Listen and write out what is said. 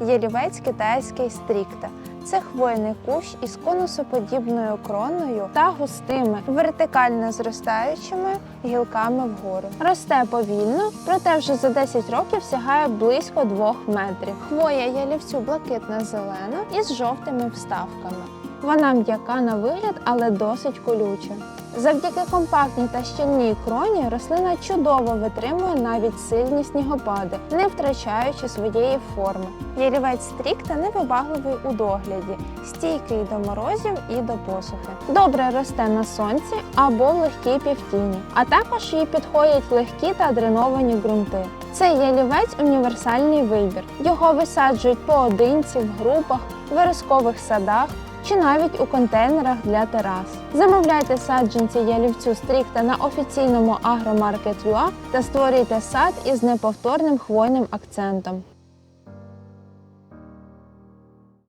Ялівець китайський стрікта. Це хвойний кущ із конусоподібною кроною та густими, вертикально зростаючими гілками вгору. Росте повільно, проте вже за 10 років сягає близько 2 метрів. Хвоя ялівцю блакитно-зелена із жовтими вставками. Вона м'яка на вигляд, але досить колюча. Завдяки компактній та щільній кроні рослина чудово витримує навіть сильні снігопади, не втрачаючи своєї форми. Ялівець стрікта невибагливий у догляді, стійкий до морозів і до посухи. Добре росте на сонці або в легкій півтіні, а також їй підходять легкі та дреновані ґрунти. Цей ялівець універсальний вибір. Його висаджують поодинці в групах, в садах чи навіть у контейнерах для терас. Замовляйте саджанці ялівцю стрікта на офіційному агромаркет.ua та створюйте сад із неповторним хвойним акцентом.